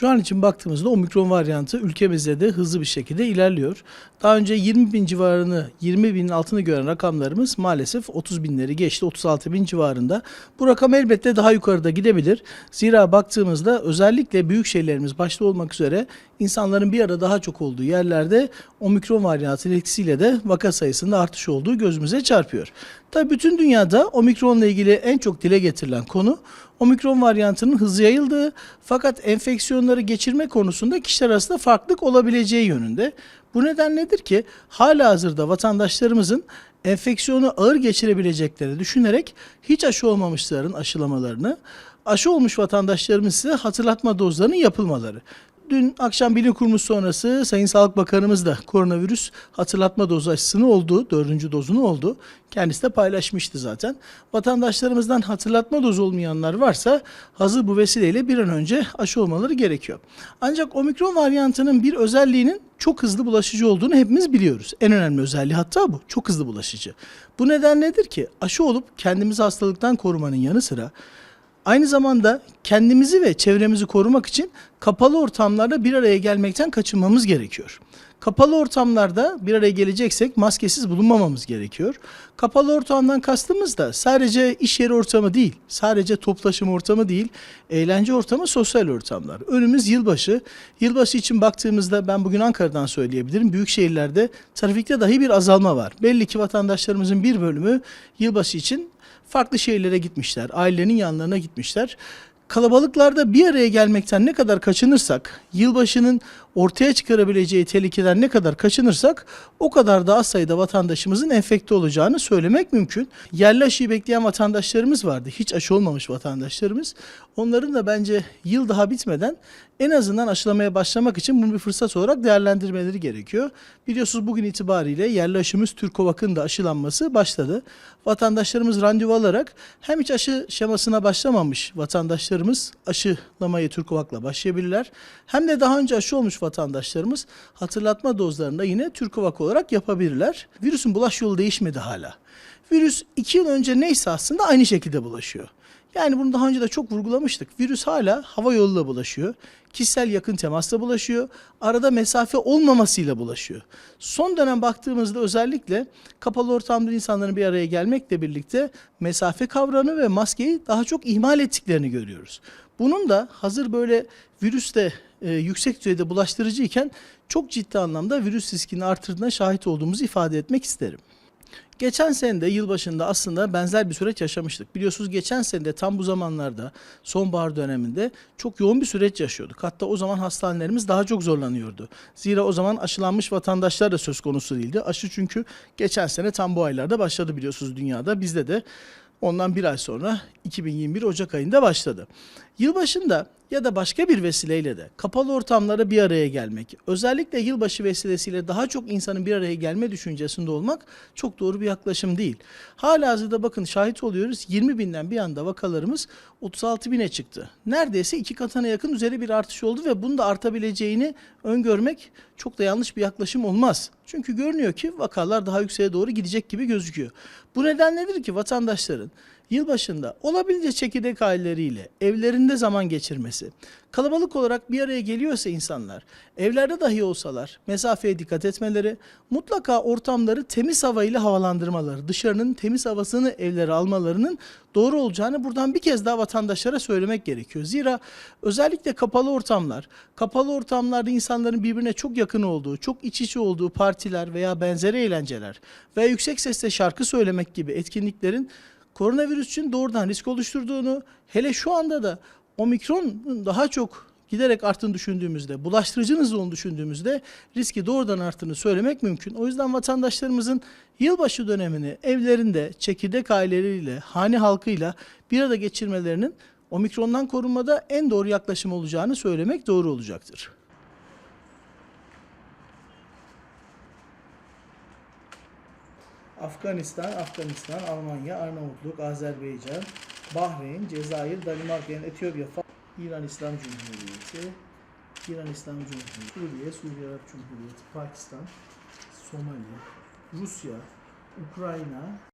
Şu an için baktığımızda omikron varyantı ülkemizde de hızlı bir şekilde ilerliyor. Daha önce 20 bin civarını, 20 binin altını gören rakamlarımız maalesef 30 binleri geçti, 36 bin civarında. Bu rakam elbette daha yukarıda gidebilir. Zira baktığımızda özellikle büyük şehirlerimiz başta olmak üzere insanların bir arada daha çok olduğu yerlerde omikron varyantının etkisiyle de vaka sayısında artış olduğu gözümüze çarpıyor. Tabii bütün dünyada omikronla ilgili en çok dile getirilen konu omikron varyantının hızlı yayıldığı fakat enfeksiyonları geçirme konusunda kişiler arasında farklılık olabileceği yönünde. Bu neden nedir ki hala hazırda vatandaşlarımızın enfeksiyonu ağır geçirebileceklerini düşünerek hiç aşı olmamışların aşılamalarını, aşı olmuş vatandaşlarımız ise hatırlatma dozlarının yapılmaları. Dün akşam bilim kurulu sonrası Sayın Sağlık Bakanımız da koronavirüs hatırlatma dozu aşısını oldu, dördüncü dozunu oldu. Kendisi de paylaşmıştı zaten. Vatandaşlarımızdan hatırlatma dozu olmayanlar varsa hazır bu vesileyle bir an önce aşı olmaları gerekiyor. Ancak omikron varyantının bir özelliğinin çok hızlı bulaşıcı olduğunu hepimiz biliyoruz. En önemli özelliği hatta bu. Çok hızlı bulaşıcı. Bu neden nedir ki? Aşı olup kendimizi hastalıktan korumanın yanı sıra Aynı zamanda kendimizi ve çevremizi korumak için kapalı ortamlarda bir araya gelmekten kaçınmamız gerekiyor. Kapalı ortamlarda bir araya geleceksek maskesiz bulunmamamız gerekiyor. Kapalı ortamdan kastımız da sadece iş yeri ortamı değil, sadece toplaşım ortamı değil, eğlence ortamı, sosyal ortamlar. Önümüz yılbaşı. Yılbaşı için baktığımızda ben bugün Ankara'dan söyleyebilirim. Büyük şehirlerde trafikte dahi bir azalma var. Belli ki vatandaşlarımızın bir bölümü yılbaşı için farklı şehirlere gitmişler. Ailenin yanlarına gitmişler. Kalabalıklarda bir araya gelmekten ne kadar kaçınırsak, yılbaşının ortaya çıkarabileceği tehlikeden ne kadar kaçınırsak o kadar da az sayıda vatandaşımızın enfekte olacağını söylemek mümkün. Yerli aşıyı bekleyen vatandaşlarımız vardı. Hiç aşı olmamış vatandaşlarımız. Onların da bence yıl daha bitmeden en azından aşılamaya başlamak için bunu bir fırsat olarak değerlendirmeleri gerekiyor. Biliyorsunuz bugün itibariyle yerli aşımız Türkovak'ın da aşılanması başladı. Vatandaşlarımız randevu alarak hem hiç aşı şemasına başlamamış vatandaşlarımız aşılamayı Türkovak'la başlayabilirler. Hem de daha önce aşı olmuş vatandaşlarımız hatırlatma dozlarını da yine Türkovak olarak yapabilirler. Virüsün bulaş yolu değişmedi hala. Virüs 2 yıl önce neyse aslında aynı şekilde bulaşıyor. Yani bunu daha önce de çok vurgulamıştık. Virüs hala hava yoluyla bulaşıyor. Kişisel yakın temasla bulaşıyor. Arada mesafe olmamasıyla bulaşıyor. Son dönem baktığımızda özellikle kapalı ortamda insanların bir araya gelmekle birlikte mesafe kavramı ve maskeyi daha çok ihmal ettiklerini görüyoruz. Bunun da hazır böyle virüste e, yüksek düzeyde bulaştırıcıyken çok ciddi anlamda virüs riskini artırdığına şahit olduğumuzu ifade etmek isterim. Geçen sene de yılbaşında aslında benzer bir süreç yaşamıştık. Biliyorsunuz geçen sene de tam bu zamanlarda sonbahar döneminde çok yoğun bir süreç yaşıyorduk. Hatta o zaman hastanelerimiz daha çok zorlanıyordu. Zira o zaman aşılanmış vatandaşlar da söz konusu değildi. Aşı çünkü geçen sene tam bu aylarda başladı biliyorsunuz dünyada. Bizde de ondan bir ay sonra 2021 Ocak ayında başladı. Yılbaşında ya da başka bir vesileyle de kapalı ortamlara bir araya gelmek, özellikle yılbaşı vesilesiyle daha çok insanın bir araya gelme düşüncesinde olmak çok doğru bir yaklaşım değil. Hala hazırda bakın şahit oluyoruz 20 binden bir anda vakalarımız 36 bine çıktı. Neredeyse iki katına yakın üzeri bir artış oldu ve bunu da artabileceğini öngörmek çok da yanlış bir yaklaşım olmaz. Çünkü görünüyor ki vakalar daha yükseğe doğru gidecek gibi gözüküyor. Bu neden nedir ki vatandaşların yılbaşında olabildiğince çekirdek aileleriyle evlerinde zaman geçirmesi, kalabalık olarak bir araya geliyorsa insanlar, evlerde dahi olsalar mesafeye dikkat etmeleri, mutlaka ortamları temiz havayla havalandırmaları, dışarının temiz havasını evlere almalarının doğru olacağını buradan bir kez daha vatandaşlara söylemek gerekiyor. Zira özellikle kapalı ortamlar, kapalı ortamlarda insanların birbirine çok yakın olduğu, çok iç içe olduğu partiler veya benzeri eğlenceler veya yüksek sesle şarkı söylemek gibi etkinliklerin koronavirüs için doğrudan risk oluşturduğunu, hele şu anda da omikron daha çok giderek arttığını düşündüğümüzde, bulaştırıcının olduğunu düşündüğümüzde riski doğrudan arttığını söylemek mümkün. O yüzden vatandaşlarımızın yılbaşı dönemini evlerinde çekirdek aileleriyle, hane halkıyla bir arada geçirmelerinin omikrondan korunmada en doğru yaklaşım olacağını söylemek doğru olacaktır. Afganistan, Afganistan, Almanya, Arnavutluk, Azerbaycan, Bahreyn, Cezayir, Danimarka, yani Etiyopya, İran İslam Cumhuriyeti, İran İslam Cumhuriyeti, Suriye, Suriye Arap Cumhuriyeti, Pakistan, Somali, Rusya, Ukrayna,